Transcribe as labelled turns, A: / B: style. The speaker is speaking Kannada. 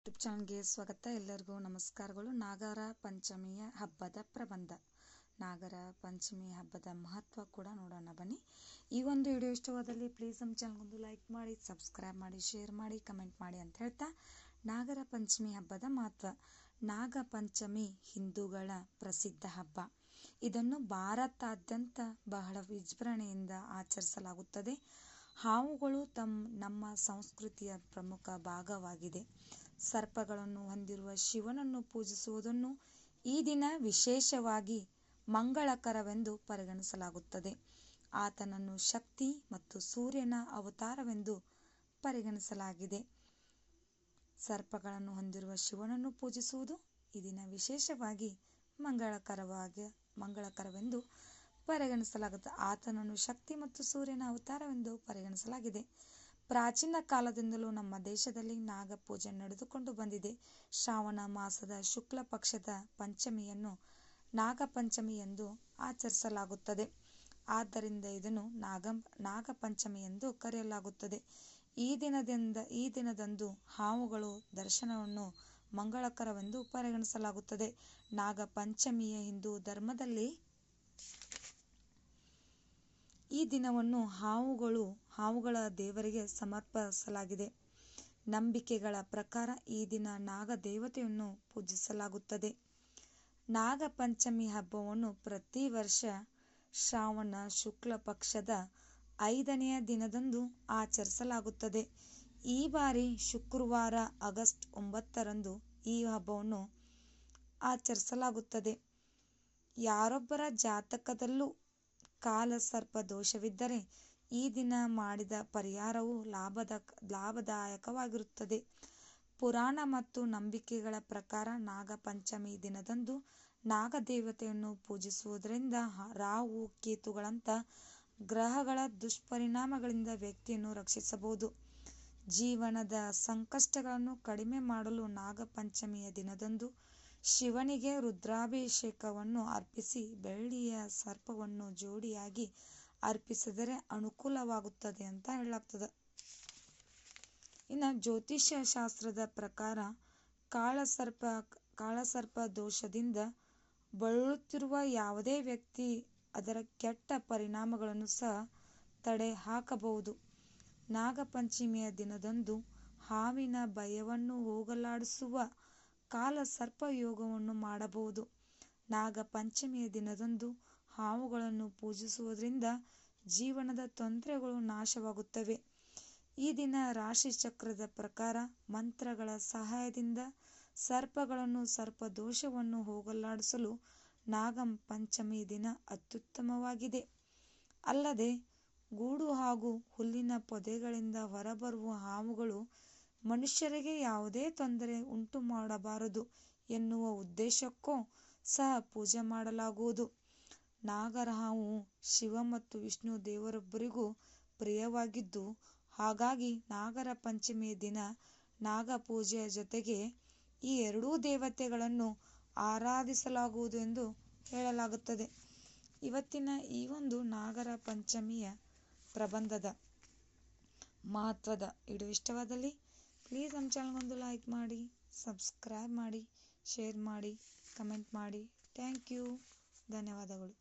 A: ಯೂಟ್ಯೂಬ್ ಚಾನಲ್ಗೆ ಸ್ವಾಗತ. ಎಲ್ಲರಿಗೂ ನಮಸ್ಕಾರಗಳು. ನಾಗರ ಪಂಚಮಿಯ ಹಬ್ಬದ ಪ್ರಬಂಧ. ನಾಗರ ಪಂಚಮಿ ಹಬ್ಬದ ಮಹತ್ವ ಕೂಡ ನೋಡೋಣ ಬನ್ನಿ. ಈ ಒಂದು ವಿಡಿಯೋ ಇಷ್ಟವಾದಲ್ಲಿ ಪ್ಲೀಸ್ ನಮ್ಮ ಚಾನಲ್ಗೊಂದು ಲೈಕ್ ಮಾಡಿ ಸಬ್ಸ್ಕ್ರೈಬ್ ಮಾಡಿ ಶೇರ್ ಮಾಡಿ ಕಮೆಂಟ್ ಮಾಡಿ ಅಂತ ಹೇಳ್ತಾ ನಾಗರ ಪಂಚಮಿ ಹಬ್ಬದ ಮಹತ್ವ. ನಾಗ ಪಂಚಮಿ ಹಿಂದೂಗಳ ಪ್ರಸಿದ್ಧ ಹಬ್ಬ. ಇದನ್ನು ಭಾರತಾದ್ಯಂತ ಬಹಳ ವಿಜೃಂಭಣೆಯಿಂದ ಆಚರಿಸಲಾಗುತ್ತದೆ. ಹಾವುಗಳು ತಮ್ಮ ನಮ್ಮ ಸಂಸ್ಕೃತಿಯ ಪ್ರಮುಖ ಭಾಗವಾಗಿದೆ. ಸರ್ಪಗಳನ್ನು ಹೊಂದಿರುವ ಶಿವನನ್ನು ಪೂಜಿಸುವುದನ್ನು ಈ ದಿನ ವಿಶೇಷವಾಗಿ ಮಂಗಳಕರವೆಂದು ಪರಿಗಣಿಸಲಾಗುತ್ತದೆ. ಆತನನ್ನು ಶಕ್ತಿ ಮತ್ತು ಸೂರ್ಯನ ಅವತಾರವೆಂದು ಪರಿಗಣಿಸಲಾಗಿದೆ. ಸರ್ಪಗಳನ್ನು ಹೊಂದಿರುವ ಶಿವನನ್ನು ಪೂಜಿಸುವುದು ಈ ದಿನ ವಿಶೇಷವಾಗಿ ಮಂಗಳಕರವಾಗಿ, ಮಂಗಳಕರವೆಂದು ಪರಿಗಣಿಸಲಾಗುತ್ತದೆ ಆತನನ್ನು ಶಕ್ತಿ ಮತ್ತು ಸೂರ್ಯನ ಅವತಾರವೆಂದು ಪರಿಗಣಿಸಲಾಗಿದೆ. ಪ್ರಾಚೀನ ಕಾಲದಿಂದಲೂ ನಮ್ಮ ದೇಶದಲ್ಲಿ ನಾಗ ಪೂಜೆ ನಡೆದುಕೊಂಡು ಬಂದಿದೆ. ಶ್ರಾವಣ ಮಾಸದ ಶುಕ್ಲ ಪಕ್ಷದ ಪಂಚಮಿಯನ್ನು ನಾಗಪಂಚಮಿ ಎಂದು ಆಚರಿಸಲಾಗುತ್ತದೆ. ಆದ್ದರಿಂದ ಇದನ್ನು ನಾಗ, ನಾಗಪಂಚಮಿ ಎಂದು ಕರೆಯಲಾಗುತ್ತದೆ. ಈ ದಿನದಿಂದ, ಈ ದಿನದಂದು ಹಾವುಗಳು ದರ್ಶನವನ್ನು ಮಂಗಳಕರವೆಂದು ಪರಿಗಣಿಸಲಾಗುತ್ತದೆ. ನಾಗಪಂಚಮಿಯ ಹಿಂದೂ ಧರ್ಮದಲ್ಲಿ ಈ ದಿನವನ್ನು ಹಾವುಗಳು, ಹಾವುಗಳ ದೇವರಿಗೆ ಸಮರ್ಪಿಸಲಾಗಿದೆ. ನಂಬಿಕೆಗಳ ಪ್ರಕಾರ ಈ ದಿನ ನಾಗ ದೇವತೆಯನ್ನು ಪೂಜಿಸಲಾಗುತ್ತದೆ. ನಾಗಪಂಚಮಿ ಹಬ್ಬವನ್ನು ಪ್ರತಿ ವರ್ಷ ಶ್ರಾವಣ ಶುಕ್ಲ ಪಕ್ಷದ ಐದನೆಯ ದಿನದಂದು ಆಚರಿಸಲಾಗುತ್ತದೆ. ಈ ಬಾರಿ ಶುಕ್ರವಾರ ಆಗಸ್ಟ್ ಒಂಬತ್ತರಂದು ಈ ಹಬ್ಬವನ್ನು ಆಚರಿಸಲಾಗುತ್ತದೆ. ಯಾರೊಬ್ಬರ ಜಾತಕದಲ್ಲೂ ಕಾಲಸರ್ಪ ದೋಷವಿದ್ದರೆ ಈ ದಿನ ಮಾಡಿದ ಪರಿಹಾರವು ಲಾಭದ ಲಾಭದಾಯಕವಾಗಿರುತ್ತದೆ. ಪುರಾಣ ಮತ್ತು ನಂಬಿಕೆಗಳ ಪ್ರಕಾರ ನಾಗಪಂಚಮಿ ದಿನದಂದು ನಾಗದೇವತೆಯನ್ನು ಪೂಜಿಸುವುದರಿಂದ ರಾಹು ಕೇತುಗಳಂತ ಗ್ರಹಗಳ ದುಷ್ಪರಿಣಾಮಗಳಿಂದ ವ್ಯಕ್ತಿಯನ್ನು ರಕ್ಷಿಸಬಹುದು. ಜೀವನದ ಸಂಕಷ್ಟಗಳನ್ನು ಕಡಿಮೆ ಮಾಡಲು ನಾಗಪಂಚಮಿಯ ದಿನದಂದು ಶಿವನಿಗೆ ರುದ್ರಾಭಿಷೇಕವನ್ನು ಅರ್ಪಿಸಿ ಬೆಳ್ಳಿಯ ಸರ್ಪವನ್ನು ಜೋಡಿಯಾಗಿ ಅರ್ಪಿಸಿದರೆ ಅನುಕೂಲವಾಗುತ್ತದೆ ಅಂತ ಹೇಳಲಾಗ್ತದೆ. ಇನ್ನು ಜ್ಯೋತಿಷ್ಯ ಶಾಸ್ತ್ರದ ಪ್ರಕಾರ ಕಾಳಸರ್ಪ ಕಾಳಸರ್ಪ ದೋಷದಿಂದ ಬಳಲುತ್ತಿರುವ ಯಾವುದೇ ವ್ಯಕ್ತಿ ಅದರ ಕೆಟ್ಟ ಪರಿಣಾಮಗಳನ್ನು ಸಹ ತಡೆ ಹಾಕಬಹುದು ನಾಗಪಂಚಮಿಯ ದಿನದಂದು ಹಾವಿನ ಭಯವನ್ನು ಹೋಗಲಾಡಿಸುವ ಕಾಲಸರ್ಪ ಯೋಗವನ್ನು ಮಾಡಬಹುದು. ನಾಗ ನಾಗಪಂಚಮಿಯ ದಿನದಂದು ಹಾವುಗಳನ್ನು ಪೂಜಿಸುವುದರಿಂದ ಜೀವನದ ತೊಂದರೆಗಳು ನಾಶವಾಗುತ್ತವೆ. ಈ ದಿನ ರಾಶಿ ಚಕ್ರದ ಪ್ರಕಾರ ಮಂತ್ರಗಳ ಸಹಾಯದಿಂದ ಸರ್ಪಗಳನ್ನು ಸರ್ಪ ದೋಷವನ್ನು ಹೋಗಲಾಡಿಸಲು ನಾಗಂ ಪಂಚಮಿ ದಿನ ಅತ್ಯುತ್ತಮವಾಗಿದೆ. ಅಲ್ಲದೆ ಗೂಡು ಹಾಗೂ ಹುಲ್ಲಿನ ಪೊದೆಗಳಿಂದ ಹೊರಬರುವ ಹಾವುಗಳು ಮನುಷ್ಯರಿಗೆ ಯಾವುದೇ ತೊಂದರೆ ಉಂಟು ಮಾಡಬಾರದು ಎನ್ನುವ ಉದ್ದೇಶಕ್ಕೂ ಸಹ ಪೂಜೆ ಮಾಡಲಾಗುವುದು. ನಾಗರಹಾವು ಶಿವ ಮತ್ತು ವಿಷ್ಣು ದೇವರೊಬ್ಬರಿಗೂ ಪ್ರಿಯವಾಗಿದ್ದು, ಹಾಗಾಗಿ ನಾಗರ ಪಂಚಮಿ ದಿನ ನಾಗ ಪೂಜೆಯ ಜೊತೆಗೆ ಈ ಎರಡೂ ದೇವತೆಗಳನ್ನು ಆರಾಧಿಸಲಾಗುವುದು ಎಂದು ಹೇಳಲಾಗುತ್ತದೆ. ಇವತ್ತಿನ ಈ ಒಂದು ನಾಗರ ಪಂಚಮಿಯ ಪ್ರಬಂಧದ ಮಹತ್ವದ ವಿಡಿಯೋ ಇಷ್ಟವಾದಲ್ಲಿ ಪ್ಲೀಸ್ ನಮ್ಮ ಚಾನಲ್ಗೊಂದು ಲೈಕ್ ಮಾಡಿ ಸಬ್ಸ್ಕ್ರೈಬ್ ಮಾಡಿ ಶೇರ್ ಮಾಡಿ ಕಮೆಂಟ್ ಮಾಡಿ. Thank you. ಧನ್ಯವಾದಗಳು.